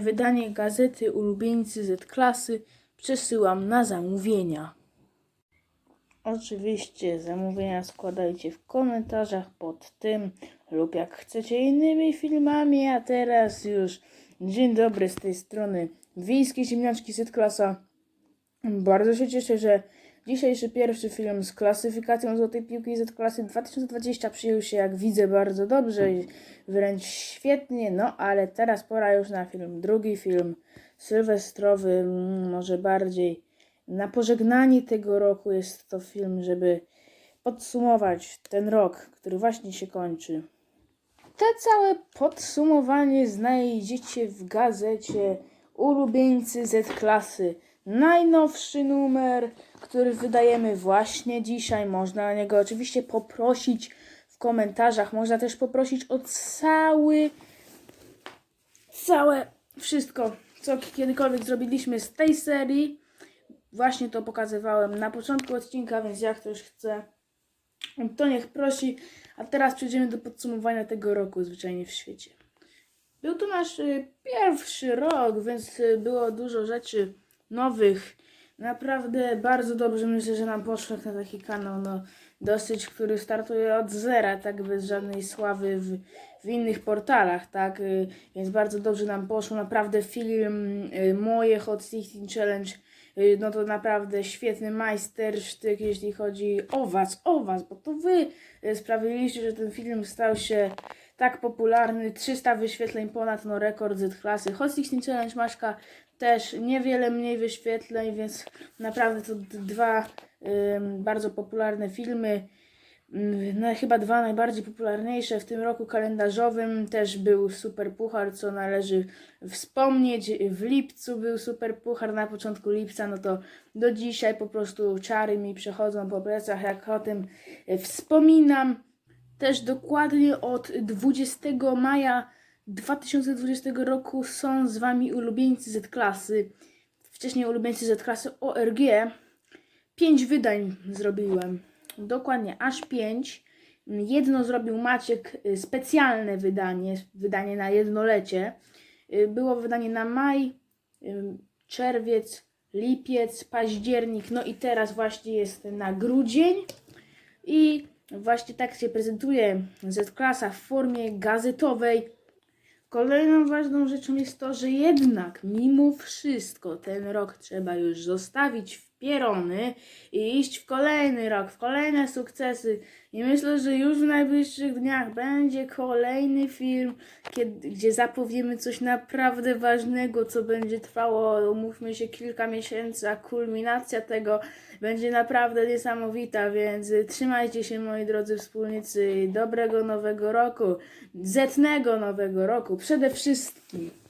Wydanie gazety Ulubieńcy Z-Klasy przesyłam na zamówienia. Oczywiście zamówienia składajcie w komentarzach pod tym lub jak chcecie innymi filmami, a teraz już dzień dobry z tej strony Wiejskie Ziemniaczki Z-Klasa. Bardzo się cieszę, że dzisiejszy pierwszy film z klasyfikacją Złotej Piłki Z-Klasy 2020 przyjął się, jak widzę, bardzo dobrze i wręcz świetnie, no ale teraz pora już na film, drugi film sylwestrowy, mm, może bardziej na pożegnanie tego roku jest to film, żeby podsumować ten rok, który właśnie się kończy. Te całe podsumowanie znajdziecie w gazecie Ulubieńcy Z-Klasy. Najnowszy numer, który wydajemy właśnie dzisiaj. Można na niego oczywiście poprosić w komentarzach. Można też poprosić o cały, całe wszystko, co kiedykolwiek zrobiliśmy z tej serii. Właśnie to pokazywałem na początku odcinka, więc jak ktoś chce, to niech prosi. A teraz przejdziemy do podsumowania tego roku zwyczajnie w świecie. Był to nasz y, pierwszy rok, więc y, było dużo rzeczy nowych. Naprawdę bardzo dobrze myślę, że nam poszło na taki kanał, no dosyć, który startuje od zera, tak bez żadnej sławy w, w innych portalach, tak, y, więc bardzo dobrze nam poszło, naprawdę film y, moje Hot 16 Challenge, y, no to naprawdę świetny majstersztyk, jeśli chodzi o was, o was, bo to wy sprawiliście, że ten film stał się tak popularny, 300 wyświetleń ponad, no rekord Z klasy. Hot 16 Challenge Maśka też niewiele mniej wyświetleń, więc naprawdę to dwa ym, bardzo popularne filmy. No, chyba dwa najbardziej popularniejsze w tym roku kalendarzowym też był Super Puchar, co należy wspomnieć. W lipcu był Super Puchar na początku lipca, no to do dzisiaj po prostu czary mi przechodzą po plecach, jak o tym e, wspominam. Też dokładnie od 20 maja 2020 roku są z Wami ulubieńcy Z-klasy. Wcześniej ulubieńcy Z-klasy ORG. Pięć wydań zrobiłem. Dokładnie, aż pięć. Jedno zrobił Maciek, y, specjalne wydanie, wydanie na jednolecie. Y, Było wydanie na maj, y, czerwiec, lipiec, październik, no i teraz właśnie jest na grudzień. I właśnie tak się prezentuje Z-klasa w formie gazetowej. Kolejną ważną rzeczą jest to, że jednak mimo wszystko ten rok trzeba już zostawić w pierony i iść w kolejny rok, w kolejne sukcesy. I myślę, że już w najbliższych dniach będzie kolejny film, kiedy, gdzie zapowiemy coś naprawdę ważnego, co będzie trwało, umówmy się, kilka miesięcy, a kulminacja tego będzie naprawdę niesamowita, więc y, trzymajcie się moi drodzy wspólnicy, dobrego nowego roku, zetnego nowego roku, przede wszystkim.